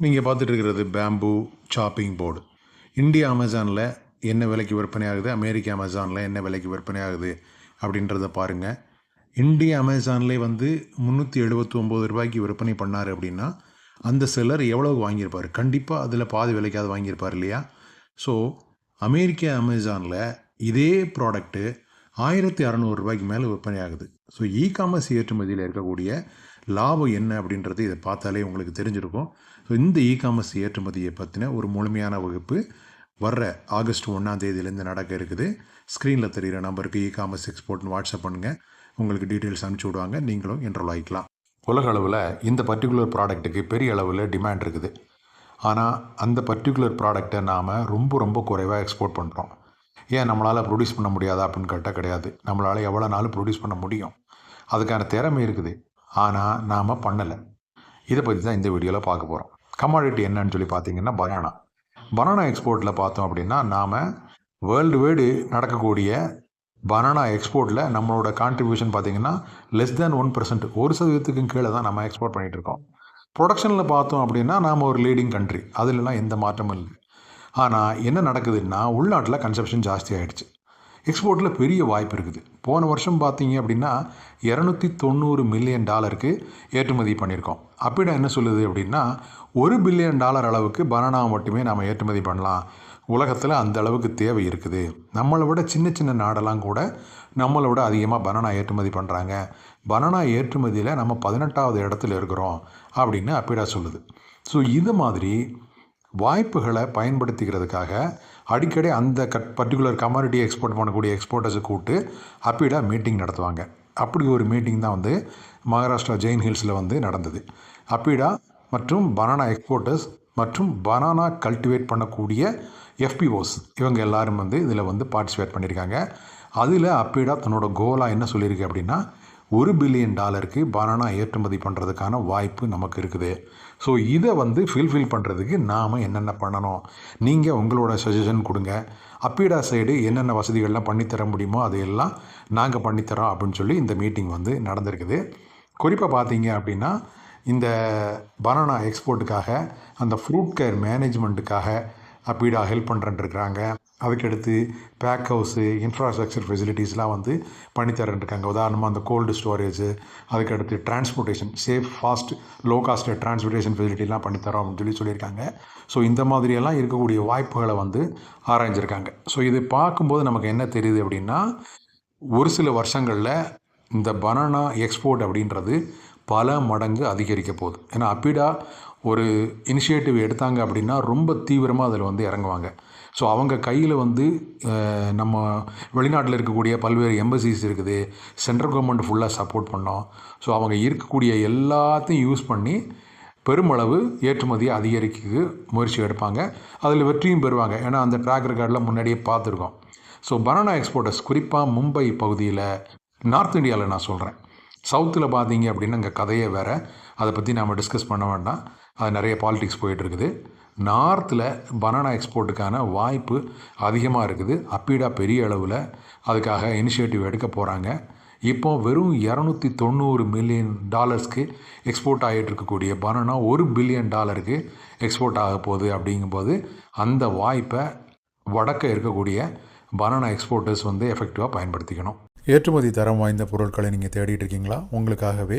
நீங்கள் பார்த்துட்டு இருக்கிறது பேம்பு சாப்பிங் போர்டு இந்தியா அமேசானில் என்ன விலைக்கு விற்பனை ஆகுது அமெரிக்க அமேசானில் என்ன விலைக்கு விற்பனை ஆகுது அப்படின்றத பாருங்கள் இந்திய அமேசான்லேயே வந்து முந்நூற்றி எழுபத்தி ஒம்பது ரூபாய்க்கு விற்பனை பண்ணார் அப்படின்னா அந்த செல்லர் எவ்வளவு வாங்கியிருப்பார்? கண்டிப்பாக அதில் பாதி விலைக்காவது வாங்கியிருப்பார் இல்லையா? ஸோ அமெரிக்க அமேசானில் இதே ப்ராடக்ட்டு ஆயிரத்தி அறநூறு ரூபாய்க்கு மேலே விற்பனை ஆகுது ஸோ இ காமர்ஸ் ஏற்றுமதியில் இருக்கக்கூடிய லாபம் என்ன அப்படின்றது இதை பார்த்தாலே உங்களுக்கு தெரிஞ்சிருக்கும். ஸோ இந்த இ காமர்ஸ் ஏற்றுமதியை பற்றின ஒரு முழுமையான வகுப்பு வர்ற ஆகஸ்ட் ஒன்றாம் தேதியிலேருந்து நடக்க இருக்குது. ஸ்க்ரீனில் தெரிகிற நம்பருக்கு இ காமர்ஸ் எக்ஸ்போர்ட்னு வாட்ஸ்அப் பண்ணுங்கள் உங்களுக்கு டீட்டெயில்ஸ் அனுப்பிச்சி விடுவாங்க. நீங்களும் என்ரோல் ஆகிக்கலாம் உலக அளவில் இந்த பர்டிகுலர் ப்ராடக்ட்டுக்கு பெரிய அளவில் டிமாண்ட் இருக்குது. ஆனால் அந்த பர்டிகுலர் ப்ராடக்டை நாம் ரொம்ப ரொம்ப குறைவாக எக்ஸ்போர்ட் பண்ணுறோம் ஏன் நம்மளால் ப்ரொடியூஸ் பண்ண முடியாதா அப்படின்னு கேட்டால் கிடையாது. நம்மளால் எவ்வளோ நாளும் ப்ரொடியூஸ் பண்ண முடியும். அதுக்கான திறமை இருக்குது. ஆனால் நாம் பண்ணலை. இதை பற்றி தான் இந்த வீடியோவில் பார்க்க போகிறோம் கமாடிட்டி என்னன்னு சொல்லி பார்த்தீங்கன்னா பனானா பனானா எக்ஸ்போர்ட்டில் பார்த்தோம் அப்படின்னா நாம் வேர்ல்டு வைடு நடக்கக்கூடிய பனானா எக்ஸ்போர்ட்டில் நம்மளோட கான்ட்ரிபியூஷன் பார்த்தீங்கன்னா லெஸ் தேன் ஒன் பர்சன்ட் ஒரு சதவீதத்துக்கும் கீழே தான் நம்ம எக்ஸ்போர்ட் பண்ணிகிட்டு இருக்கோம். ப்ரொடக்ஷனில் பார்த்தோம் அப்படின்னா நாம் ஒரு லீடிங் கண்ட்ரி அதிலலாம் எந்த மாற்றமும் இல்லை. ஆனால் என்ன நடக்குதுன்னா உள்நாட்டில் கன்சப்ஷன் ஜாஸ்தி ஆகிடுச்சு எக்ஸ்போர்ட்டில் பெரிய வாய்ப்பு இருக்குது. போன வருஷம் பார்த்தீங்க அப்படின்னா இரநூத்தி தொண்ணூறு மில்லியன் டாலருக்கு ஏற்றுமதி பண்ணியிருக்கோம். அப்படின்னா என்ன சொல்லுது அப்படின்னா ஒரு பில்லியன் டாலர் அளவுக்கு பனானா மட்டுமே நாம் ஏற்றுமதி பண்ணலாம். உலகத்தில் அந்த அளவுக்கு தேவை இருக்குது. நம்மளை விட சின்ன சின்ன நாடெல்லாம் கூட நம்மளை விட அதிகமாக பனானா ஏற்றுமதி பண்ணுறாங்க பனானா ஏற்றுமதியில் நம்ம பதினெட்டாவது இடத்துல இருக்கிறோம் அப்படின்னு அப்பிடா சொல்லுது. ஸோ இது மாதிரி வாய்ப்புகளை பயன்படுத்திக்கிறதுக்காக அடிக்கடி அந்த கட் பர்டிகுலர் கமாடிட்டி எக்ஸ்போர்ட் பண்ணக்கூடிய எக்ஸ்போர்ட்டர்ஸை கூப்பிட்டு அப்பிடா மீட்டிங் நடத்துவாங்க. அப்படி ஒரு மீட்டிங் தான் வந்து மகாராஷ்டிரா ஜெயின் ஹில்ஸில் வந்து நடந்தது. அப்பிடா மற்றும் பனானா எக்ஸ்போர்ட்டர்ஸ் மற்றும் பனானா கல்டிவேட் பண்ணக்கூடிய எஃபிஓஸ் இவங்க எல்லாரும் வந்து இதில் வந்து பார்ட்டிசிபேட் பண்ணியிருக்காங்க அதில் அப்பிடா தன்னோட கோலாக என்ன சொல்லியிருக்கு அப்படின்னா ஒரு பில்லியன் டாலருக்கு பனானா ஏற்றுமதி பண்ணுறதுக்கான வாய்ப்பு நமக்கு இருக்குது. ஸோ இதை வந்து ஃபில்ஃபில் பண்ணுறதுக்கு நாம் என்னென்ன பண்ணணும்? நீங்கள் உங்களோட சஜஷன் கொடுங்க. அப்பீடா சைடு என்னென்ன வசதிகள்லாம் பண்ணித்தர முடியுமோ அதையெல்லாம் நாங்கள் பண்ணித்தரோம் அப்படின்னு சொல்லி இந்த மீட்டிங் வந்து நடந்திருக்குது. குறிப்பாக பார்த்தீங்க அப்படின்னா இந்த பனானா எக்ஸ்போர்ட்டுக்காக அந்த ஃப்ரூட் கேர் மேனேஜ்மெண்ட்டுக்காக அப்பீடா ஹெல்ப் பண்ணுறேன்ருக்குறாங்க அதுக்கடுத்து பேக் ஹவுஸு இன்ஃப்ராஸ்ட்ரக்சர் ஃபெசிலிட்டிஸ்லாம் வந்து பண்ணித்தரேன்ருக்காங்க உதாரணமாக அந்த கோல்டு ஸ்டோரேஜு அதுக்கடுத்து transportation safe fast low cost transportation ஃபெசிலிட்டிலாம் பண்ணித்தரோம் அப்படின்னு சொல்லி சொல்லியிருக்காங்க. ஸோ இந்த மாதிரியெல்லாம் இருக்கக்கூடிய வாய்ப்புகளை வந்து ஆராய்ஞ்சிருக்காங்க. ஸோ இது பார்க்கும்போது நமக்கு என்ன தெரியுது அப்படின்னா ஒரு சில வருஷங்களில் இந்த பனானா எக்ஸ்போர்ட் அப்படின்றது பல மடங்கு அதிகரிக்க போகுது. ஏன்னா அப்பிடா ஒரு இனிஷியேட்டிவ் எடுத்தாங்க அப்படின்னா ரொம்ப தீவிரமாக அதில் வந்து இறங்குவாங்க. ஸோ அவங்க கையில் வந்து நம்ம வெளிநாட்டில் இருக்கக்கூடிய பல்வேறு எம்பசிஸ் இருக்குது. சென்ட்ரல் கவர்மெண்ட் ஃபுல்லாக சப்போர்ட் பண்ணோம். ஸோ அவங்க இருக்கக்கூடிய எல்லாத்தையும் யூஸ் பண்ணி பெருமளவு ஏற்றுமதியை அதிகரிக்க முயற்சி எடுப்பாங்க. அதில் வெற்றியும் பெறுவாங்க. ஏன்னா அந்த ட்ராக் ரெக்கார்டில் முன்னாடியே பார்த்துருக்கோம். ஸோ பனானா எக்ஸ்போர்ட்டர்ஸ் குறிப்பாக மும்பை பகுதியில் நார்த் இந்தியாவில் நான் சொல்கிறேன் சவுத்தில் பார்த்தீங்க அப்படின்னா அங்கே கதையே வேறு. அதை பற்றி நாம் டிஸ்கஸ் பண்ண வேண்டாம். நிறைய பாலிடிக்ஸ் போயிட்டுருக்குது. நார்த்தில் பனானா எக்ஸ்போர்ட்டுக்கான வாய்ப்பு அதிகமாக இருக்குது. அப்பீடா பெரிய அளவில் அதுக்காக இனிஷியேட்டிவ் எடுக்க போகிறாங்க இப்போ வெறும் இரநூத்தி தொண்ணூறு மில்லியன் டாலர்ஸ்க்கு எக்ஸ்போர்ட் ஆகிட்டு இருக்கக்கூடிய பனானா ஒரு பில்லியன் டாலருக்கு எக்ஸ்போர்ட் ஆக போகுது அப்படிங்கும்போது அந்த வாய்ப்பை வடக்க இருக்கக்கூடிய பனானா எக்ஸ்போர்ட்டர்ஸ் வந்து எஃபெக்டிவாக பயன்படுத்திக்கணும். ஏற்றுமதி தரம் வாய்ந்த பொருட்களை நீங்கள் தேடிட்டு இருக்கீங்களா? உங்களுக்காகவே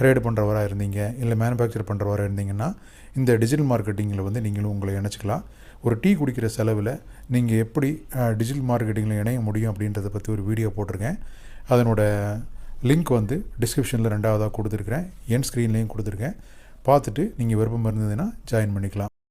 ட்ரேடு பண்ணுறவராக இருந்தீங்க இல்லை மேனுஃபேக்சர் பண்ணுறவராக இருந்தீங்கன்னா இந்த டிஜிட்டல் மார்க்கெட்டிங்கில் வந்து நீங்களும் உங்களை இணைச்சிக்கலாம். ஒரு டீ குடிக்கிற செலவில் நீங்கள் எப்படி டிஜிட்டல் மார்க்கெட்டிங்கில் இணைய முடியும் அப்படின்றத பற்றி ஒரு வீடியோ போட்டிருக்கேன். அதனோட லிங்க் வந்து டிஸ்கிரிப்ஷனில் ரெண்டாவதாக கொடுத்துருக்குறேன். என் ஸ்க்ரீன்லேயும் கொடுத்துருக்கேன். பார்த்துட்டு நீங்கள் விருப்பம் இருந்ததுன்னா ஜாயின் பண்ணிக்கலாம்.